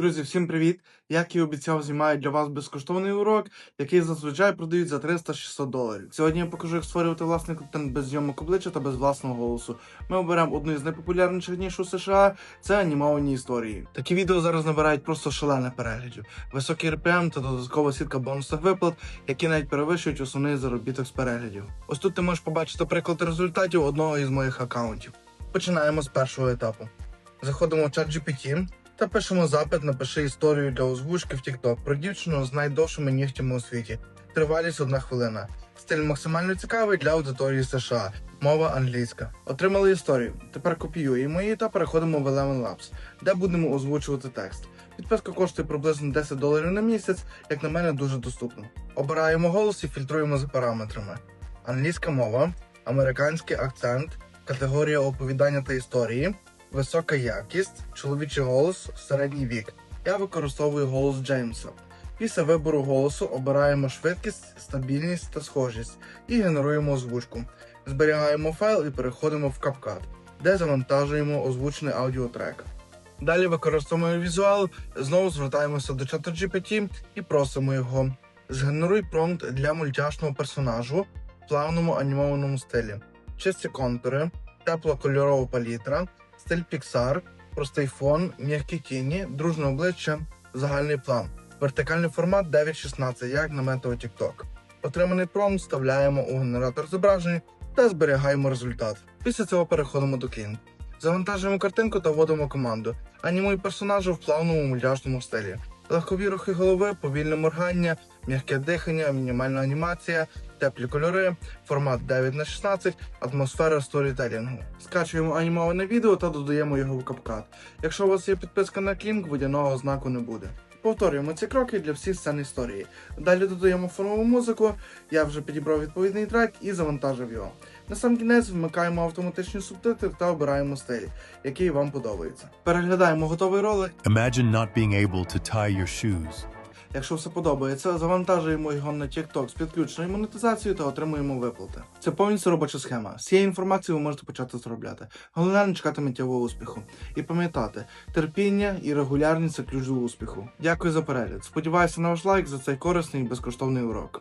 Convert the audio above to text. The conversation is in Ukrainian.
Друзі, всім привіт! Як і обіцяв, знімаю для вас безкоштовний урок, який зазвичай продають за 300-600 доларів. Сьогодні я покажу, як створювати власний контент без зйомок обличчя та без власного голосу. Ми оберемо одну із найпопулярніших ніж у США це анімовані історії. Такі відео зараз набирають просто шалене переглядів, високий RPM та додаткова сітка бонусних виплат, які навіть перевищують основний заробіток з переглядів. Ось тут ти можеш побачити приклад результатів одного із моїх аккаунтів. Починаємо з першого етапу. Заходимо в ChatGPT та пишемо запит Напиши історію для озвучки в TikTok про дівчину з найдовшими нігтями у світі. Тривалість одна хвилина. Стиль максимально цікавий для аудиторії США. Мова англійська. Отримали історію. Тепер копіюємо її та переходимо в Eleven Labs, де будемо озвучувати текст. Підписка коштує приблизно 10 доларів на місяць, як на мене, дуже доступно. Обираємо голос і фільтруємо за параметрами: англійська мова, американський акцент, категорія оповідання та історії, висока якість, чоловічий голос, середній вік. Я використовую голос Джеймса. Після вибору голосу обираємо швидкість, стабільність та схожість і генеруємо озвучку. Зберігаємо файл і переходимо в CapCut, де завантажуємо озвучений аудіотрек. Далі використовуємо візуал, знову звертаємося до ChatGPT і просимо його. Згенеруй промпт для мультяшного персонажу в плавному анімованому стилі, чисті контури, тепла кольорова палітра, стиль Pixar, простий фон, м'які тіні, дружне обличчя, загальний план. Вертикальний формат 9.16, як на метро TikTok. Отриманий промпт вставляємо у генератор зображень та зберігаємо результат. Після цього переходимо до King. Завантажуємо картинку та вводимо команду. Анімуй персонажа в плавному мультяшному стилі. Легкові рухи голови, повільне моргання, м'яке дихання, мінімальна анімація, теплі кольори, формат 9 на 16, атмосфера сторітелінгу. Скачуємо анімоване відео та додаємо його в капкат. Якщо у вас є підписка на King, водяного знаку не буде. Повторюємо ці кроки для всіх сцен історії. Далі додаємо фонову музику. Я вже підібрав відповідний трек і завантажив його. На сам кінець вмикаємо автоматичні субтитри та обираємо стиль, який вам подобається. Переглядаємо готовий ролик. Imagine not being able to tie your shoes. Якщо все подобається, завантажуємо його на TikTok з підключеною монетизацією та отримуємо виплати. Це повністю робоча схема. З цією інформацією ви можете почати заробляти. Головне не чекати миттєвого успіху. І пам'ятати, терпіння і регулярність це ключ до успіху. Дякую за перегляд. Сподіваюся на ваш лайк за цей корисний і безкоштовний урок.